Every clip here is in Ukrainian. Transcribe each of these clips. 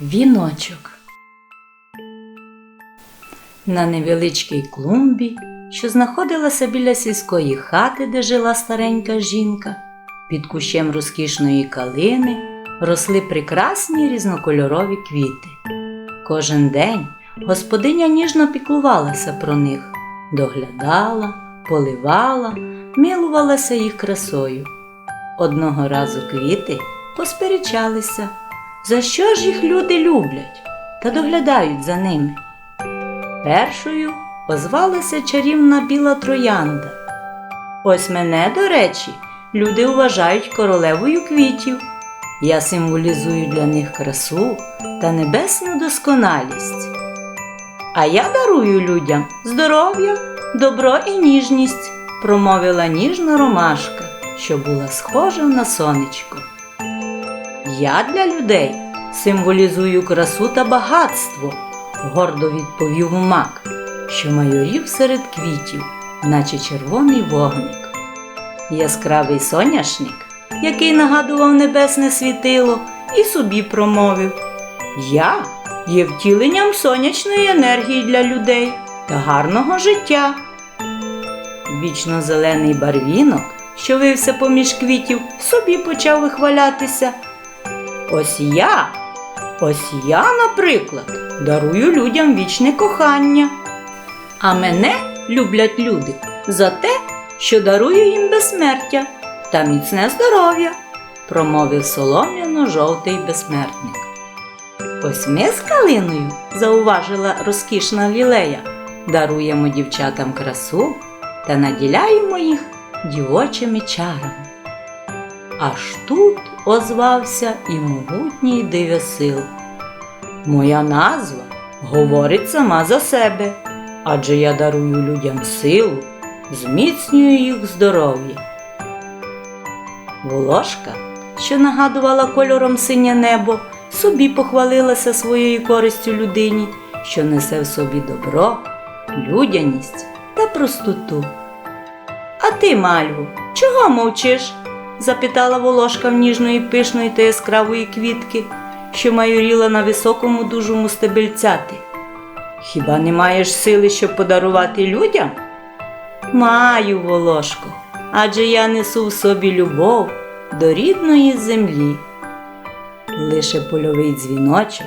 Віночок. На невеличкій клумбі, що знаходилася біля сільської хати, де жила старенька жінка, під кущем розкішної калини росли прекрасні різнокольорові квіти. Кожен день господиня ніжно піклувалася про них, доглядала, поливала, милувалася їх красою. Одного разу квіти посперечалися, за що ж їх люди люблять та доглядають за ними. Першою озвалася чарівна біла троянда. Ось мене, до речі, люди вважають королевою квітів. Я символізую для них красу та небесну досконалість. А я дарую людям здоров'я, добро і ніжність, промовила ніжна ромашка, що була схожа на сонечко. Я для людей символізую красу та багатство, гордо відповів мак, що майорів серед квітів, наче червоний вогник. Яскравий соняшник, який нагадував небесне світило, і собі промовив Я є втіленням сонячної енергії для людей та гарного життя. Вічно зелений барвінок, що вився поміж квітів, собі почав вихвалятися. Ось я, ось я, наприклад, дарую людям вічне кохання. А мене люблять люди за те, що дарую їм безсмертя та міцне здоров'я, промовив солом'яно-жовтий безсмертник. Ось ми з калиною, зауважила розкішна лілея, даруємо дівчатам красу та наділяємо їх дівочими чарами. Аж тут озвався і могутній дивосил. Моя назва говорить сама за себе, адже я дарую людям силу, зміцнюю їх здоров'я. Волошка, що нагадувала кольором синє небо, собі похвалилася своєю користю людині, що несе в собі добро, людяність та простоту. А ти, Мальву, чого мовчиш? Запитала волошка в ніжної пишної та яскравої квітки, що майоріла на високому дужому стебельцяти. Хіба не маєш сили, щоб подарувати людям? Маю, волошко, адже я несу в собі любов до рідної землі. Лише польовий дзвіночок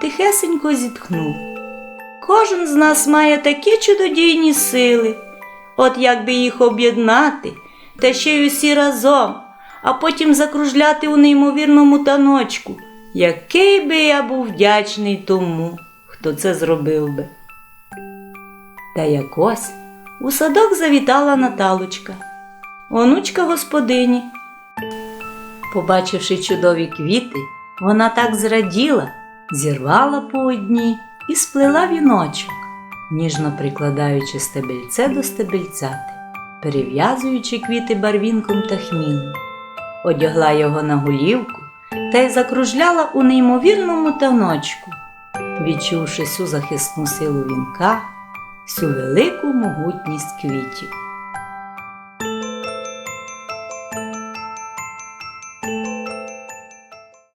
тихесенько зітхнув. Кожен з нас має такі чудодійні сили, от як би їх об'єднати, та ще й усі разом, а потім закружляти у неймовірному таночку, який би я був вдячний тому, хто це зробив би. Та якось у садок завітала Наталочка, онучка господині. Побачивши чудові квіти, вона так зраділа, зірвала по одній і сплела віночок, ніжно прикладаючи стебельце до стебельцяти, перев'язуючи квіти барвінком та хміном, одягла його на голівку та й закружляла у неймовірному таночку, відчувши всю захисну силу вінка, всю велику могутність квітів.